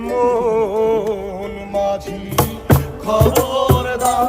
মন মাঝি খবরদার